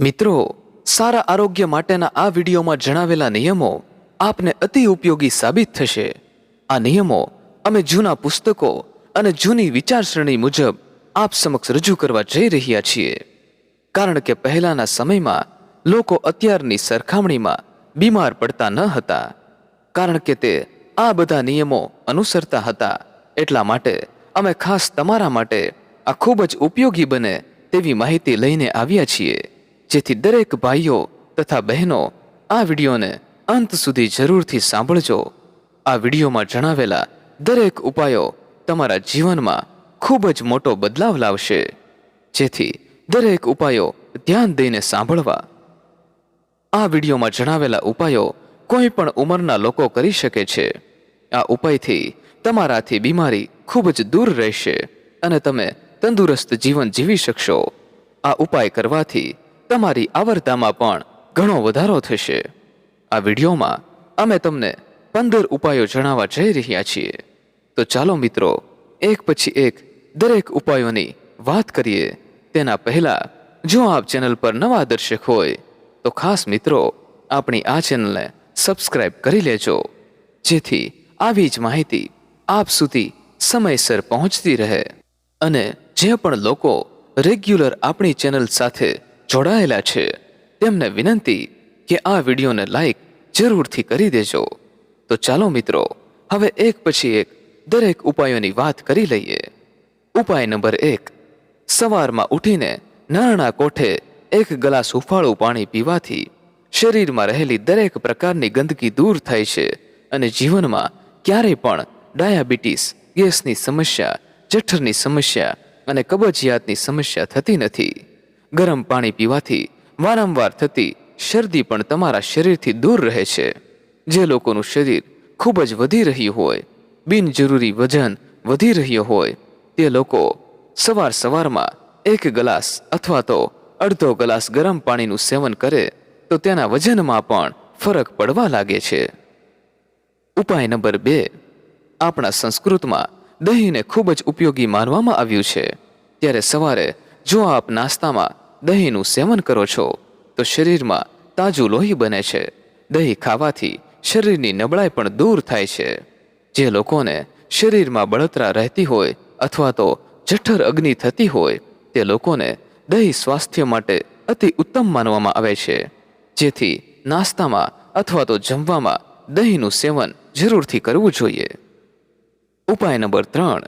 મિત્રો, સારા આરોગ્ય માટેના આ વિડીયોમાં જણાવેલા નિયમો આપને અતિ ઉપયોગી સાબિત થશે. આ નિયમો અમે જૂના પુસ્તકો અને જૂની વિચારસરણી મુજબ આપ સમક્ષ રજૂ કરવા જઈ રહ્યા છીએ. કારણ કે પહેલાના સમયમાં લોકો અત્યારની સરખામણીમાં બીમાર પડતા ન હતા. કારણ કે તે આ બધા નિયમો અનુસરતા હતા. એટલા માટે અમે ખાસ તમારા માટે આ ખૂબ જ ઉપયોગી બને તેવી માહિતી લઈને આવ્યા છીએ. જેથી દરેક ભાઈઓ તથા બહેનો આ વિડીયોને અંત સુધી જરૂરથી સાંભળજો. આ વિડીયોમાં જણાવેલા દરેક ઉપાયો તમારા જીવનમાં ખૂબ જ મોટો બદલાવ લાવશે. જેથી દરેક ઉપાયો ધ્યાન દઈને સાંભળવા. આ વિડીયોમાં જણાવેલા ઉપાયો કોઈ પણ ઉંમરના લોકો કરી શકે છે. આ ઉપાયથી તમારાથી બીમારી ખૂબ જ દૂર રહેશે અને તમે તંદુરસ્ત જીવન જીવી શકશો. આ ઉપાય કરવાથી તમારી આવરતામાં પણ ઘણો વધારો થશે. આ વિડીયોમાં અમે તમને પંદર ઉપાયો જણાવવા જઈ રહ્યા છીએ. તો ચાલો મિત્રો, એક પછી એક દરેક ઉપાયોની વાત કરીએ. તેના પહેલાં, જો આપ ચેનલ પર નવા દર્શક હોય, તો ખાસ મિત્રો, આપણી આ ચેનલને સબસ્ક્રાઇબ કરી લેજો. જેથી આવી જ માહિતી આપ સુધી સમયસર પહોંચતી રહે. અને જે પણ લોકો રેગ્યુલર આપણી ચેનલ સાથે જોડાયેલા છે. તેમને વિનંતી કે આ વિડીયોને લાઈક જરૂરથી કરી દેજો. તો ચાલો મિત્રો, હવે એક પછી એક દરેક ઉપાયોની વાત કરી લઈએ. ઉપાય નંબર એક, સવારમાં ઉઠીને નાના કોઠે એક ગ્લાસ હુંફાળું પાણી પીવાથી શરીરમાં રહેલી દરેક પ્રકારની ગંદકી દૂર થાય છે અને જીવનમાં ક્યારેય પણ ડાયાબિટીસ, ગેસની સમસ્યા, જઠરની સમસ્યા અને કબજિયાતની સમસ્યા થતી નથી. ગરમ પાણી પીવાથી વારંવાર થતી શરદી પણ તમારા શરીરથી દૂર રહે છે. જે લોકોનું શરીર ખૂબ જ વધી રહ્યું હોય, બિનજરૂરી વજન વધી રહ્યો હોય, તે લોકો સવાર સવારમાં એક ગ્લાસ અથવા તો અડધો ગ્લાસ ગરમ પાણીનું સેવન કરે, તો તેના વજનમાં પણ ફરક પડવા લાગે છે. ઉપાય નંબર બે. આપણા સંસ્કૃતમાં દહીંને ખૂબ જ ઉપયોગી માનવામાં આવ્યું છે. ત્યારે સવારે જો આપ નાસ્તામાં દહીંનું સેવન કરો છો, તો શરીરમાં તાજું લોહી બને છે. દહીં ખાવાથી શરીરની નબળાઈ પણ દૂર થાય છે. જે લોકોને શરીરમાં બળતરા રહેતી હોય અથવા તો જઠર અગ્નિ થતી હોય, તે લોકોને દહીં સ્વાસ્થ્ય માટે અતિ ઉત્તમ માનવામાં આવે છે. જેથી નાસ્તામાં અથવા તો જમવામાં દહીંનું સેવન જરૂરથી કરવું જોઈએ. ઉપાય નંબર ત્રણ.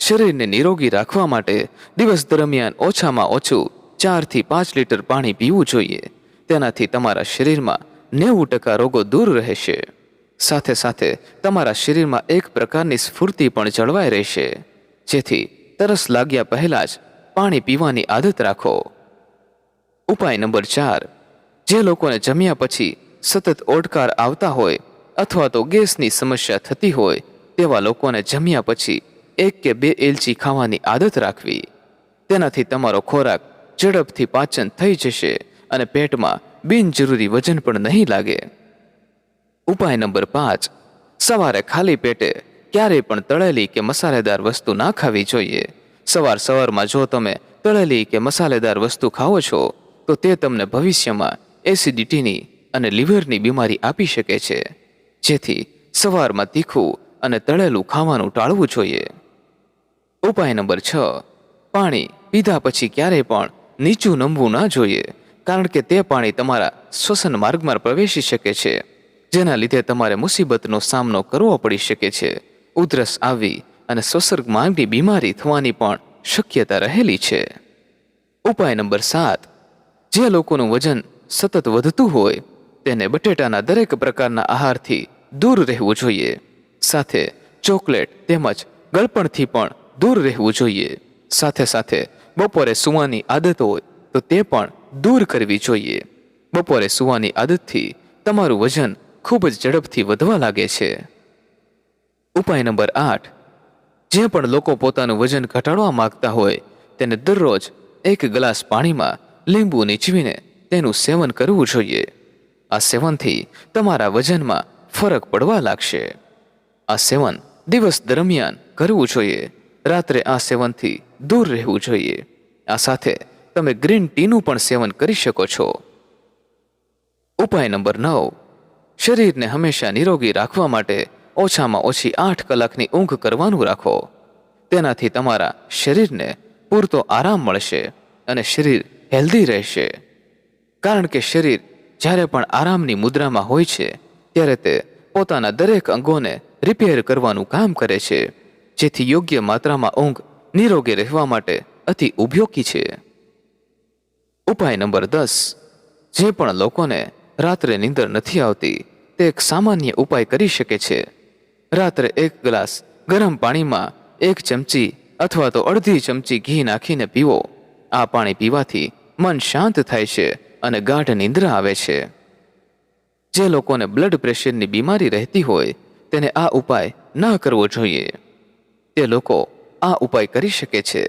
શરીરને નિરોગી રાખવા માટે દિવસ દરમિયાન ઓછામાં ઓછું ચારથી પાંચ લીટર પાણી પીવું જોઈએ. તેનાથી તમારા શરીરમાં નેવું ટકા રોગો દૂર રહેશે. સાથે સાથે તમારા શરીરમાં એક પ્રકારની સ્ફૂર્તિ પણ જળવાઈ રહેશે. જેથી તરસ લાગ્યા પહેલાં જ પાણી પીવાની આદત રાખો. ઉપાય નંબર ચાર. જે લોકોને જમ્યા પછી સતત ઓડકાર આવતા હોય અથવા તો ગેસની સમસ્યા થતી હોય, તેવા લોકોને જમ્યા પછી એક કે બે એલચી ખાવાની આદત રાખવી. તેનાથી તમારો ખોરાક ઝડપથી પાચન થઈ જશે અને પેટમાં બિનજરૂરી વજન પણ નહીં લાગે. ઉપાય નંબર પાંચ. સવારે ખાલી પેટે ક્યારેય પણ તળેલી કે મસાલેદાર વસ્તુ ના ખાવી જોઈએ. સવાર સવારમાં જો તમે તળેલી કે મસાલેદાર વસ્તુ ખાઓ છો, તો તે તમને ભવિષ્યમાં એસિડિટીની અને લીવરની બીમારી આપી શકે છે. જેથી સવારમાં તીખું અને તળેલું ખાવાનું ટાળવું જોઈએ. ઉપાય નંબર છ. પાણી પીધા પછી ક્યારેય પણ નીચું નમવું ના જોઈએ, કારણ કે તે પાણી તમારા શ્વસન માર્ગમાં પ્રવેશી શકે છે, જેના લીધે તમારે મુસીબતનો સામનો કરવો પડી શકે છે. ઉધરસ આવી અને શ્વસર્ગ માર્ગની બીમારી થવાની પણ શક્યતા રહેલી છે. ઉપાય નંબર સાત. જે લોકોનું વજન સતત વધતું હોય, તેને બટેટાના દરેક પ્રકારના આહારથી દૂર રહેવું જોઈએ. સાથે ચોકલેટ તેમજ ગળપણથી પણ દૂર રહેવું જોઈએ. સાથે સાથે બપોરે સૂવાની આદત હોય તો તે પણ દૂર કરવી જોઈએ. બપોરે સૂવાની આદતથી તમારું વજન ખૂબ જ ઝડપથી વધવા લાગે છે. ઉપાય નંબર આઠ. જે પણ લોકો પોતાનું વજન ઘટાડવા માંગતા હોય તેને દરરોજ એક ગ્લાસ પાણીમાં લીંબુ નીચવીને તેનું સેવન કરવું જોઈએ. આ સેવનથી તમારા વજનમાં ફરક પડવા લાગશે. આ સેવન દિવસ દરમિયાન કરવું જોઈએ. રાત્રે આ સેવનથી દૂર રહેવું જોઈએ. આ સાથે તમે ગ્રીન ટીનું પણ સેવન કરી શકો છો. ઉપાય નંબર નવ. શરીરને હંમેશા નિરોગી રાખવા માટે ઓછામાં ઓછી આઠ કલાકની ઊંઘ કરવાનું રાખો. તેનાથી તમારા શરીરને પૂરતો આરામ મળશે અને શરીર હેલ્ધી રહેશે. કારણ કે શરીર જ્યારે પણ આરામની મુદ્રામાં હોય છે, ત્યારે તે પોતાના દરેક અંગોને રિપેર કરવાનું કામ કરે છે. જેથી યોગ્ય માત્રામાં ઊંઘ નિરોગી રહેવા માટે અતિ ઉપયોગી છે. ઉપાય નંબર દસ. જે પણ લોકોને રાત્રે નીંદર નથી આવતી, તે એક સામાન્ય ઉપાય કરી શકે છે. રાત્રે એક ગ્લાસ ગરમ પાણીમાં એક ચમચી અથવા તો અડધી ચમચી ઘી નાખીને પીવો. આ પાણી પીવાથી મન શાંત થાય છે અને ગાઢ નિંદ્રા આવે છે. જે લોકોને બ્લડ પ્રેશરની બીમારી રહેતી હોય, તેને આ ઉપાય ન કરવો જોઈએ. તે લોકો આ ઉપાય કરી શકે છે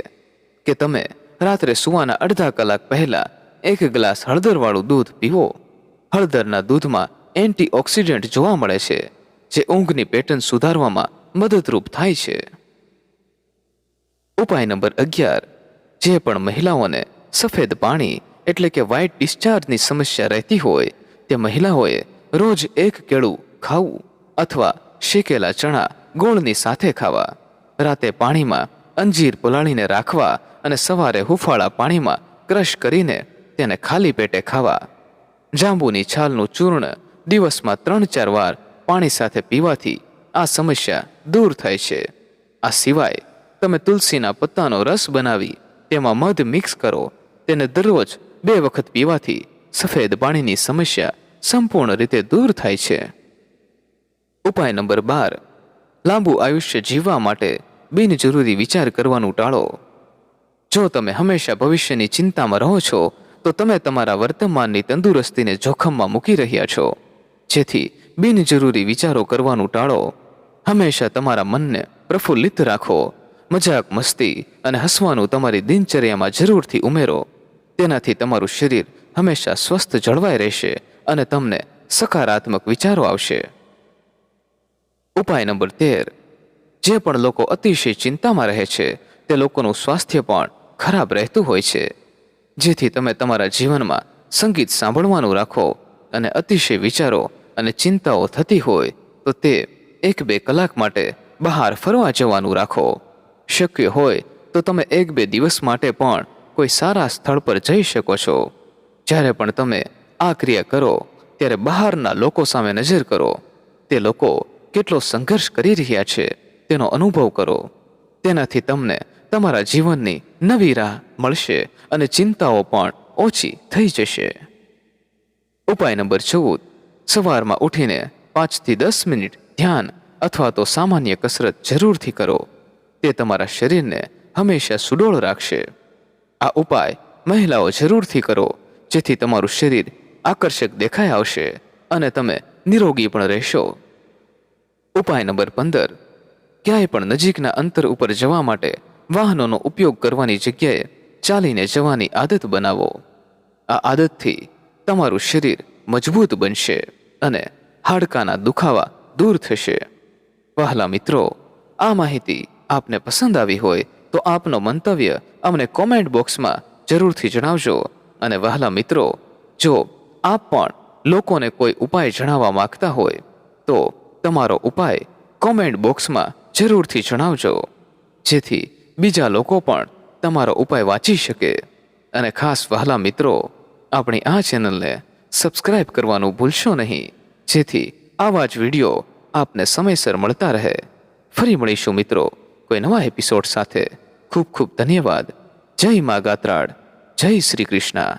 કે તમે રાત્રે સૂવાના અડધા કલાક પહેલા એક ગ્લાસ હળદરવાળું દૂધ પીવો. હળદરના દૂધમાં એન્ટીઓક્સિડન્ટ જોવા મળે છે, જે ઊંઘની પેટર્ન સુધારવામાં મદદરૂપ થાય છે. ઉપાય નંબર અગિયાર. જે પણ મહિલાઓને સફેદ પાણી એટલે કે વ્હાઇટ ડિસ્ચાર્જની સમસ્યા રહેતી હોય, તે મહિલાઓએ રોજ એક કેળું ખાવું અથવા શેકેલા ચણા ગોળની સાથે ખાવા. રાતે પાણીમાં અંજીર પલાળીને રાખવા અને સવારે હુફાળા પાણીમાં ક્રશ કરીને તેને ખાલી પેટે ખાવા. જાંબુની છાલનું ચૂર્ણ દિવસમાં ત્રણ ચાર વાર પાણી સાથે પીવાથી આ સમસ્યા દૂર થાય છે. આ સિવાય તમે તુલસીના પત્તાનો રસ બનાવી તેમાં મધ મિક્સ કરો. તેને દરરોજ બે વખત પીવાથી સફેદ પાણીની સમસ્યા સંપૂર્ણ રીતે દૂર થાય છે. ઉપાય નંબર બાર. લાંબુ આયુષ્ય જીવવા માટે બિનજરૂરી વિચાર કરવાનું ટાળો. જો તમે હંમેશા ભવિષ્યની ચિંતામાં રહો છો, તો તમે તમારા વર્તમાનની તંદુરસ્તીને જોખમમાં મૂકી રહ્યા છો. જેથી બિનજરૂરી વિચારો કરવાનું ટાળો. હંમેશા તમારા મનને પ્રફુલ્લિત રાખો. મજાક મસ્તી અને હસવાનું તમારી દિનચર્યામાં જરૂરથી ઉમેરો. તેનાથી તમારું શરીર હંમેશા સ્વસ્થ જળવાઈ રહેશે અને તમને સકારાત્મક વિચારો આવશે. ઉપાય નંબર તેર. જે પણ લોકો અતિશય ચિંતામાં રહે છે, તે લોકોનું સ્વાસ્થ્ય પણ ખરાબ રહેતું હોય છે. જેથી તમે તમારા જીવનમાં સંગીત સાંભળવાનું રાખો અને અતિશય વિચારો અને ચિંતાઓ થતી હોય, તો તે એક બે કલાક માટે બહાર ફરવા જવાનું રાખો. શક્ય હોય તો તમે એક બે દિવસ માટે પણ કોઈ સારા સ્થળ પર જઈ શકો છો. જ્યારે પણ તમે આ ક્રિયા કરો, ત્યારે બહારના લોકો સામે નજર કરો. તે લોકો કેટલો સંઘર્ષ કરી રહ્યા છે. તેનો અનુભવ કરો. તેનાથી તમને તમારા જીવનની નવી રાહ મળશે અને ચિંતાઓ પણ ઓછી થઈ જશે. ઉપાય નંબર ચૌદ. સવારમાં ઉઠીને પાંચથી દસ મિનિટ ધ્યાન અથવા તો સામાન્ય કસરત જરૂરથી કરો. તે તમારા શરીરને હંમેશા સુડોળ રાખશે. આ ઉપાય મહિલાઓ જરૂરથી કરો, જેથી તમારું શરીર આકર્ષક દેખાઈ આવશે અને તમે નિરોગી પણ રહેશો. ઉપાય નંબર પંદર. ક્યાંય પણ નજીકના અંતર ઉપર જવા માટે વાહનોનો ઉપયોગ કરવાની જગ્યાએ ચાલીને જવાની આદત બનાવો. આ આદતથી તમારું શરીર મજબૂત બનશે અને હાડકાના દુખાવા દૂર થશે. વહાલા મિત્રો, આ માહિતી આપને પસંદ આવી હોય તો આપનો મંતવ્ય અમને કોમેન્ટ બોક્સમાં જરૂરથી જણાવજો અને વહાલા મિત્રો, જો આપ પણ લોકોને કોઈ ઉપાય જણાવવા માંગતા હોય તો તમારો ઉપાય કોમેન્ટ બોક્સમાં જરૂરથી જણાવજો, જેથી બીજા લોકો પણ તમારો ઉપાય વાંચી શકે. અને ખાસ વહાલા મિત્રો, આપણી આ ચેનલને સબસ્ક્રાઇબ કરવાનું ભૂલશો નહીં, જેથી આવા જ વીડિયો આપને સમયસર મળતા રહે. ફરી મળીશું મિત્રો, કોઈ નવા એપિસોડ સાથે. ખૂબ ખૂબ ધન્યવાદ. જય મા ગાત્રાળ. જય શ્રી કૃષ્ણ.